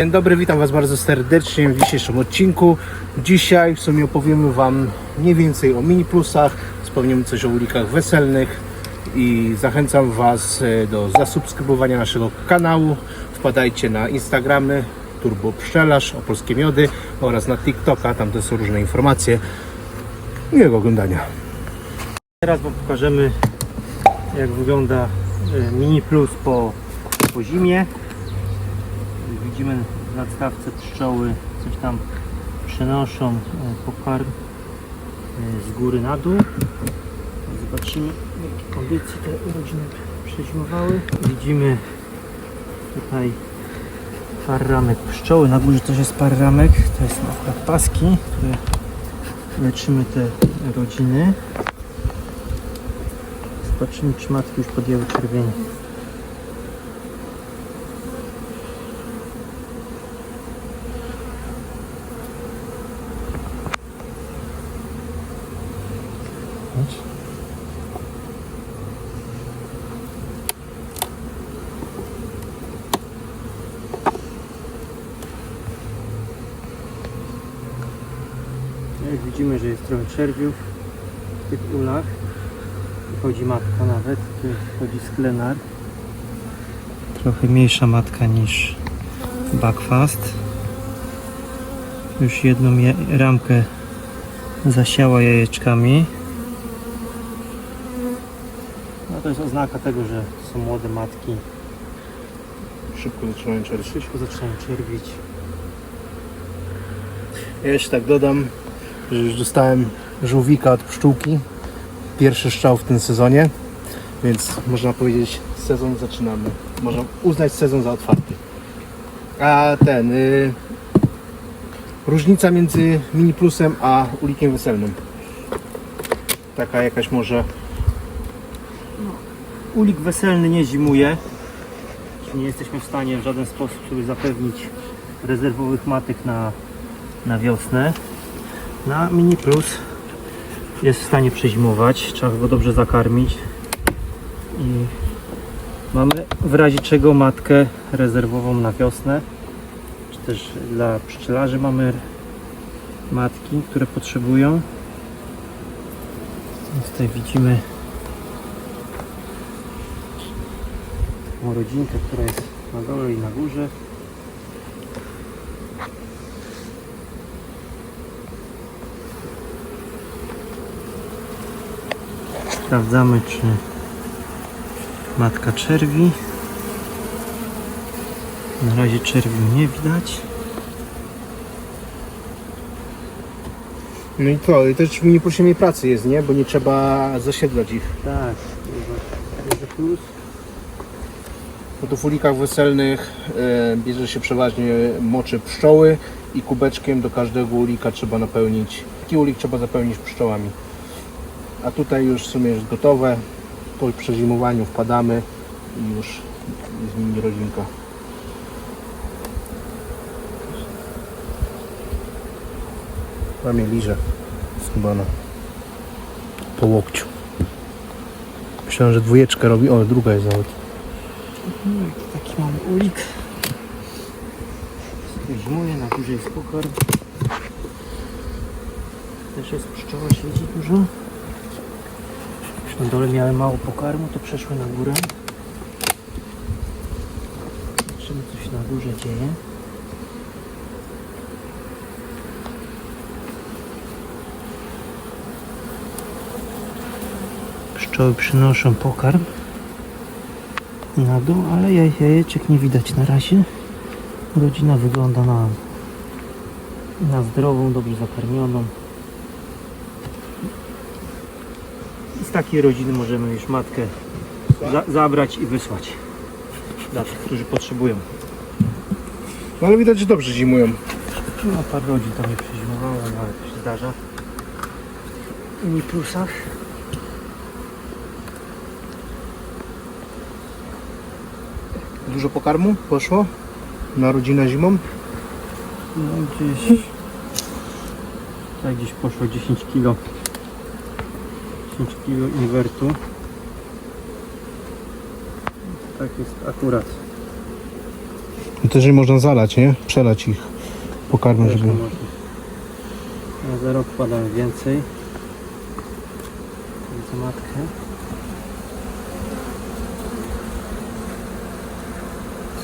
Dzień dobry, witam Was bardzo serdecznie w dzisiejszym odcinku. Dzisiaj w sumie opowiemy Wam mniej więcej o mini plusach, wspomniemy coś o ulikach weselnych i zachęcam Was e, do zasubskrybowania naszego kanału. Wpadajcie na Instagramy Turbo Pszczelarz, Opolskie Miody oraz na TikToka, tam też są różne informacje. Miłego oglądania. Teraz Wam pokażemy jak wygląda e, Mini Plus po, po zimie. Widzimy w nadstawce pszczoły coś tam przenoszą e, pokarm e, z góry na dół. Zobaczymy w jakiej kondycji te rodziny przezimowały. Widzimy tutaj parramek pszczoły. Na górze też jest parramek. To jest na przykład paski, które leczymy te rodziny. Zobaczymy, czy matki już podjęły czerwienie. Jak widzimy, że jest trochę czerwiów w tych ulach. Chodzi matka nawet, tu chodzi sklenar. Trochę mniejsza matka niż Buckfast. Już jedną je- ramkę zasiała jajeczkami. No to jest oznaka tego, że są młode matki. Szybko zaczynają czerwić. Szybko zaczynają czerwić. Ja jeszcze tak dodam, dostałem żółwika od pszczółki. Pierwszy strzał w tym sezonie, więc można powiedzieć sezon zaczynamy. Można uznać sezon za otwarty. A ten, y, różnica między mini plusem a ulikiem weselnym. Taka jakaś może, Ulik weselny nie zimuje. Nie jesteśmy w stanie w żaden sposób sobie zapewnić rezerwowych matek na, na wiosnę. Na Mini Plus jest w stanie przezimować. Trzeba go dobrze zakarmić. I mamy w razie czego matkę rezerwową na wiosnę. Czy też dla pszczelarzy mamy matki, które potrzebują. Więc Tutaj widzimy rodzinkę, która jest na dole i na górze. Sprawdzamy, czy matka czerwi. Na razie czerwi nie widać. no i to, i też w mini plusie mniej pracy jest, nie? Bo nie trzeba zasiedlać ich. Tak, jest plus. No to w ulikach weselnych e, bierze się przeważnie moczy pszczoły i kubeczkiem do każdego ulika trzeba napełnić, taki ulik trzeba zapełnić pszczołami. A tutaj już w sumie jest gotowe, po przezimowaniu wpadamy i już jest mini rodzinka. Mamie liże skubana po łokciu. Myślałem, że dwójeczkę robi, o druga jest nawet. No taki mamy ulik. Zimuje, na górze jest pokarm. Też jest pszczoła, siedzi dużo. Na dole miały mało pokarmu, to przeszły na górę. Zobaczymy co się na górze dzieje. Pszczoły przynoszą pokarm na dół, ale jaj- jajeczek nie widać na razie. Rodzina wygląda na, na zdrową, dobrze zakarmioną. I z takiej rodziny możemy już matkę za, zabrać i wysłać dla tych, którzy potrzebują. No ale widać, że dobrze zimują. No parę rodzin tam nie przezimowało, no ale to się zdarza. W mini plusach. Dużo pokarmu poszło na rodzinę zimą. No gdzieś... Tak gdzieś poszło 10 kg. 10 kg inwertu. Tak jest akurat. No też można zalać, nie? Przelać ich pokarmem, Też żeby... można. Ja za rok wkładam więcej. Za matkę.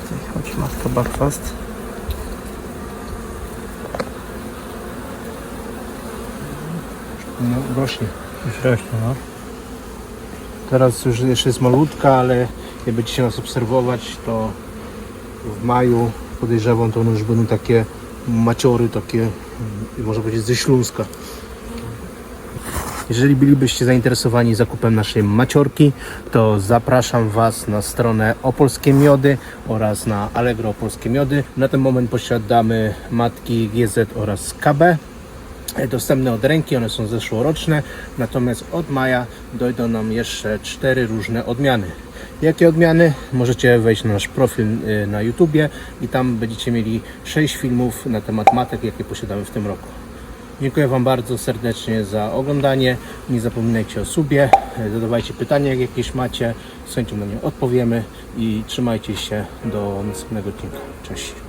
Tutaj chodzi matka Buckfast. No, rośnie. Już rośnie, no. Teraz już jeszcze jest malutka, ale jak będziecie nas obserwować, to w maju podejrzewam, to one już będą takie maciory, takie, mm, można powiedzieć, ze Śląska. Jeżeli bylibyście zainteresowani zakupem naszej maciorki, to zapraszam Was na stronę Opolskie Miody oraz na Allegro Opolskie Miody. Na ten moment posiadamy matki GZ oraz KB dostępne od ręki, one są zeszłoroczne, natomiast od maja dojdą nam jeszcze cztery różne odmiany. Jakie odmiany? Możecie wejść na nasz profil y, na YouTubie i tam będziecie mieli 6 filmów na temat matek, jakie posiadamy w tym roku. Dziękuję Wam bardzo serdecznie za oglądanie. Nie zapominajcie o subie, y, zadawajcie pytania, jak jakieś macie, z chęcią na nie odpowiemy i trzymajcie się do następnego odcinka. Cześć.